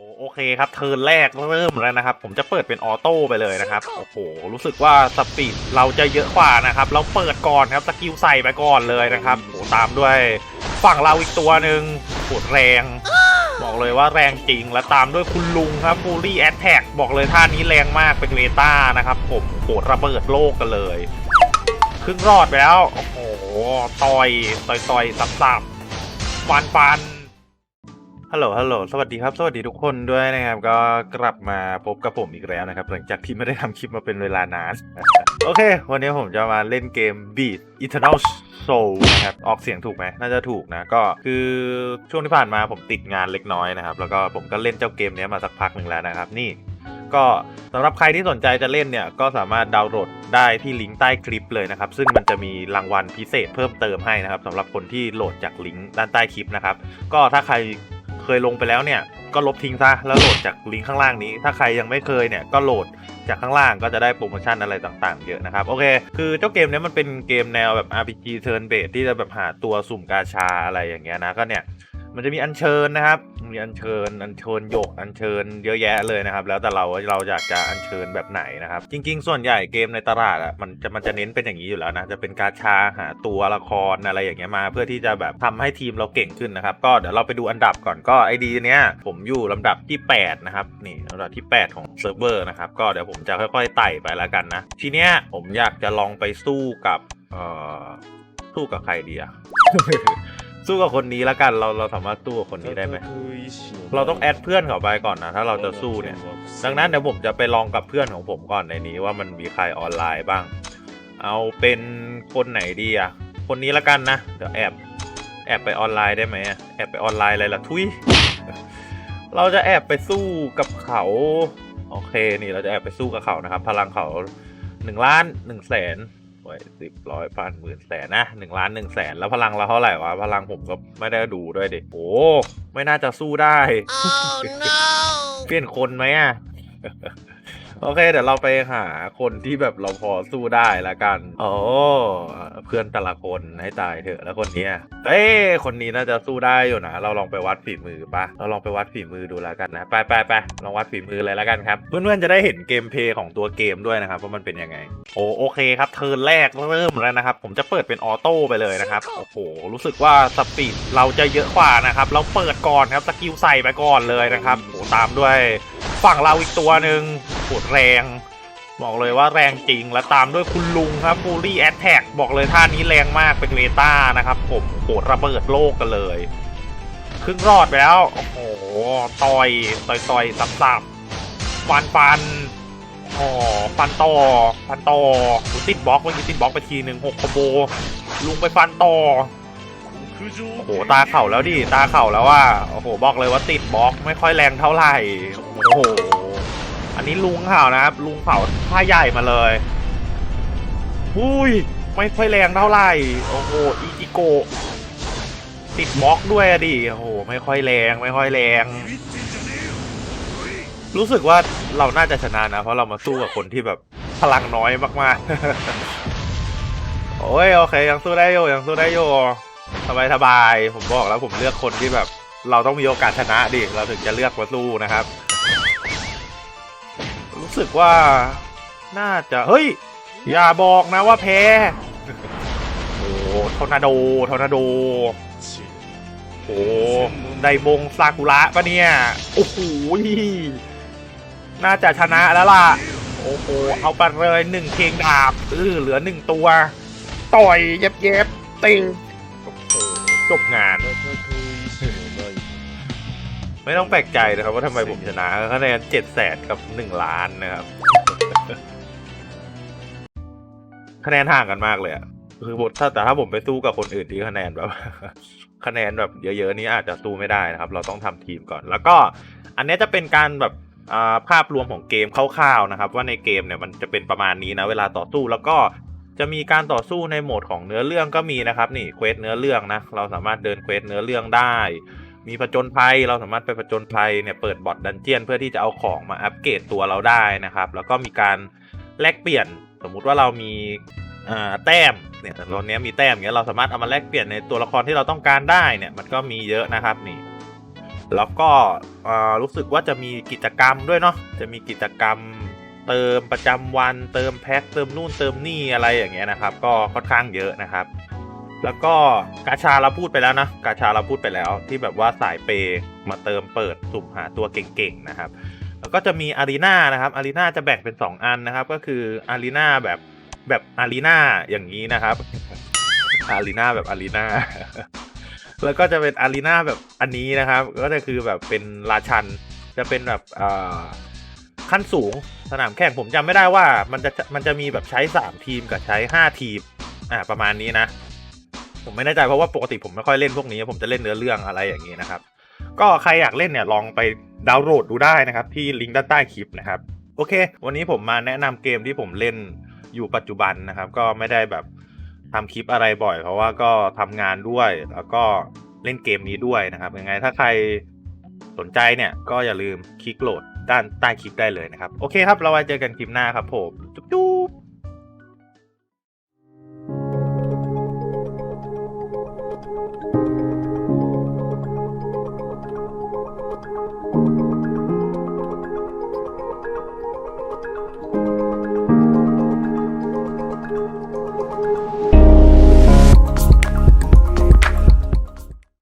โอโอเคครับเทิร์นแรกเริ่มแล้วนะครับ ผมจะเปิดเป็นออโต้ไปเลยนะครับ โอ้โห รู้สึกว่าสปีดเราจะเยอะกว่านะครับ เราเปิดก่อนครับสกิลใส่ไปก่อนเลยนะครับโอ้ตามด้วยฝั่งเราอีกตัวหนึ่งโหดแรง บอกเลยว่าแรงจริง แล้วตามด้วยคุณลุงครับฟูลี่แอ t แทกบอกเลยท่านี้แรงมากเป็นเวต้านะครับ ผมโหดระเบิดโลกกันเลยครึ่งรอดไปแล้ว โอ้โหต่อยต่อยต่อยสับสับฟันฟัน ฮัลโหล ฮัลโหล สวัสดีครับ สวัสดีทุกคนด้วยนะครับ ก็กลับมาพบกับผมอีกแล้วนะครับ หลังจากที่ไม่ได้ทำคลิปมาเป็นเวลานาน โอเค วันนี้ผมจะมาเล่นเกม Beat Eternal Soul นะครับ ออกเสียงถูกไหม น่าจะถูกนะ ก็คือช่วงที่ผ่านมาผมติดงานเล็กน้อยนะครับ แล้วก็ผมก็เล่นเจ้าเกมนี้มาสักพักหนึ่งแล้วนะครับ นี่ ก็สำหรับใครที่สนใจจะเล่นเนี่ย ก็สามารถดาวน์โหลดได้ที่ลิงก์ใต้คลิปเลยนะครับ ซึ่งมันจะมีรางวัลพิเศษเพิ่มเติมให้นะครับสำหรับคนที่โหลดจากลิงก์ด้านใต้คลิปนะครับ ก็ถ้าใคร เคยลงไปแล้วเนี่ยก็ลบทิ้งซะแล้วโหลดจากลิงก์ข้างล่างนี้ ถ้าใครยังไม่เคยเนี่ยก็โหลดจากข้างล่างก็จะได้โปรโมชั่นอะไรต่างๆ เยอะนะครับ โอเค คือเจ้าเกมนี้มันเป็นเกมแนวแบบ RPG turn based ที่จะแบบหาตัวสุ่มกาชาอะไรอย่างเงี้ยนะก็เนี่ย มันจะมีอัญเชิญนะครับ มีอัญเชิญ อัญเชิญหยก อัญเชิญเยอะแยะเลยนะครับ แล้วแต่เราเราอยากจะอัญเชิญแบบไหนนะครับ จริง ๆ ส่วนใหญ่เกมในตลาดอะมันจะมันจะเน้นเป็นอย่างนี้อยู่แล้วนะ จะเป็นการชาหาตัวละครอะไรอย่างเงี้ยมา เพื่อที่จะแบบทำให้ทีมเราเก่งขึ้นนะครับ ก็เดี๋ยวเราไปดูอันดับก่อน ก็ไอดีเนี้ยผมอยู่ลำดับที่ 8 นะครับ นี่ลำดับที่ 8 ของเซิร์ฟเวอร์นะครับ ก็เดี๋ยวผมจะค่อยๆไต่ไปแล้วกันนะ ทีเนี้ยผมอยากจะลองไปสู้กับ เอ่อ สู้กับใครดีอะ สู้กับคนนี้แล้วกันเราเราสามารถสู้กับคนนี้ได้ไหมเราต้องแอดเพื่อนเขาไปก่อนนะถ้าเราจะสู้เนี่ย ดังนั้นเดี๋ยวผมจะไปลองกับเพื่อนของผมก่อนในนี้ว่ามันมีใครออนไลน์บ้าง เอาเป็นคนไหนดีอะคนนี้ละกันนะเดี๋ยวแอบแอบไปออนไลน์ได้ไหมอะแอบไปออนไลน์อะไรล่ะทุยเราจะแอบไปสู้กับเขาโอเคนี่เราจะแอบไปสู้กับเขานะครับ พลังเขาหนึ่งล้านหนึ่งแสน โอ้ยสิบร้อยพันหมื่นแสนนะหนึ่งล้านหนึ่งแสนแล้วพลังเราเท่าไหร่วะพลังผมก็ไม่ได้ดูด้วยดิโอ้ไม่น่าจะสู้ได้ Oh no! เปลี่ยนคนไหมอะ โอเค เดี๋ยวเราไปหาคนที่แบบเราพอสู้ได้ละกันโอ้เพื่อนแต่ละคนให้ตายเถอะแล้วคนเนี้ยเอ้ยคนนี้น่าจะสู้ได้อยู่นะเราลองไปวัดฝีมือปะเราลองไปวัดฝีมือดูแล้วกันนะไปไปไปลองวัดฝีมือเลยแล้วกันครับ เพื่อนๆจะได้เห็นเกมเพลย์ของตัวเกมด้วยนะครับว่ามันเป็นยังไง โอโอเคครับเทิร์นแรกเริ่มแล้วนะครับ ผมจะเปิดเป็นออโต้ไปเลยนะครับโอ้โหรู้สึกว่าสปีดเราจะเยอะกว่านะครับเราเปิดก่อนครับสกิลใส่ไปก่อนเลยนะครับโอ้ตามด้วยฝั่งเราอีกตัวหนึ่ง โหดแรง บอกเลยว่าแรงจริงแล้วตามด้วยคุณลุงครับฟูลี่แอ t แทกบอกเลยท่านี้แรงมากเป็นเวต้านะครับผมโหดระเบิดโลกกันเลยครึ่งรอดไปแล้ว โอ้โหต่อยต่อยต่อยสับสับฟันฟันอ๋อฟันต่อฟันต่อโอ้ติดบล็อกเมื่อกี้ติดบล็อกไปทีหนึ่งหกคอมโบลุงไปฟันต่อโอ้โหตาเข่าแล้วดิตาเข่าแล้วว่าโอ้โหบอกเลยว่าติดบล็อกไม่ค่อยแรงเท่าไหร่โอ้โห อันนี้ลุงเข่านะครับ ลุงเข่าผ้าใหญ่มาเลยอุ้ย ไม่ค่อยแรงเท่าไหร่ โอ้โหอีจิโก ติดบล็อกด้วยอะดิ โอ้โห ไม่ค่อยแรง ไม่ค่อยแรง รู้สึกว่าเราน่าจะชนะนะ เพราะเรามาสู้กับคนที่แบบพลังน้อยมากๆ โอ้ย โอเค ยังสู้ได้อยู่ ยังสู้ได้อยู่สบายสบาย ผมบอกแล้วผมเลือกคนที่แบบ เราต้องมีโอกาสชนะดิ เราถึงจะเลือกมาสู้นะครับ สึกว่า น่าจะเฮ้ย อย่าบอกนะว่าแพ้โอ้ทอร์นาโดทอร์นาโดโอ้ไดบงซากุระปะเนี่ย โอ้โหน่าจะชนะแล้วล่ะ โอ้โห เอาไปเลยหนึ่งเพลงดาบเออเหลือหนึ่งตัว ต่อยเย็บเย็บติงจบงาน ไม่ต้องแปลกใจนะครับว่าทำไมผมชนะคะแนนเจ็ดแสนกับหนึ่งล้านนะครับ คะแนนห่างกันมากเลยอะคือบทถ้าแต่ถ้าผมไปสู้กับคนอื่นที่คะแนนแบบ คะแนนแบบเยอะๆนี้อาจจะสู้ไม่ได้นะครับ เราต้องทำทีมก่อน แล้วก็อันนี้จะเป็นการแบบาภาพรวมของเกมคร่าวๆนะครับ ว่าในเกมเนี่ยมันจะเป็นประมาณนี้นะเวลาต่อสู้แล้วก็จะมีการต่อสู้ในโหมดของเนื้อเรื่องก็มีนะครับ นี่เควสเนื้อเรื่องนะเราสามารถเดินเควสเนื้อเรื่องได้ มีผจญภัยเราสามารถไปผจญภัยเนี่ยเปิดบอทดันเจียนเพื่อที่จะเอาของมาอัปเกรดตัวเราได้นะครับ แล้วก็มีการแลกเปลี่ยน สมมุติว่าเรามีแต้มเนี่ยตอนนี้มีแต้มเงี้ยเราสามารถเอามาแลกเปลี่ยนในตัวละครที่เราต้องการได้เนี่ยมันก็มีเยอะนะครับนี่แล้วก็รู้สึกว่าจะมีกิจกรรมด้วยเนาะจะมีกิจกรรมเติมประจำวันเติมแพ็คเติมนู่นเติมนี่อะไรอย่างเงี้ยนะครับ ก็ค่อนข้างเยอะนะครับ แล้วก็กาชาเราพูดไปแล้วนะ กาชาเราพูดไปแล้ว ที่แบบว่าสายเปมาเติมเปิดสุ่มหาตัวเก่งๆนะครับแล้วก็จะมีอารีนานะครับอารีนาจะแบ่งเป็น 2 อันนะครับ ก็คืออารีนาแบบแบบอารีนาอย่างนี้นะครับอารีนาแบบอารีนาแล้วก็จะเป็นอารีนาแบบอันนี้นะครับ ก็จะคือแบบเป็นราชันจะเป็นแบบอ่อขั้นสูงสนามแข่งผมจำไม่ได้ว่ามันจะมันจะมีแบบใช้ 3 ทีมกับใช้ 5 ทีมอ่าประมาณนี้นะ ผมไม่แน่ใจเพราะว่าปกติผมไม่ค่อยเล่นพวกนี้ผมจะเล่นเนื้อเรื่องอะไรอย่างนี้นะครับ ก็ใครอยากเล่นเนี่ยลองไปดาวน์โหลดดูได้นะครับ ที่ลิงก์ด้านใต้คลิปนะครับโอเค วันนี้ผมมาแนะนำเกมที่ผมเล่นอยู่ปัจจุบันนะครับ ก็ไม่ได้แบบทำคลิปอะไรบ่อย เพราะว่าก็ทำงานด้วย แล้วก็เล่นเกมนี้ด้วยนะครับยังไงถ้าใครสนใจเนี่ยก็อย่าลืมคลิกโหลดด้านใต้คลิปได้เลยนะครับ โอเคครับ เราไว้เจอกันคลิปหน้าครับผม จุ๊บ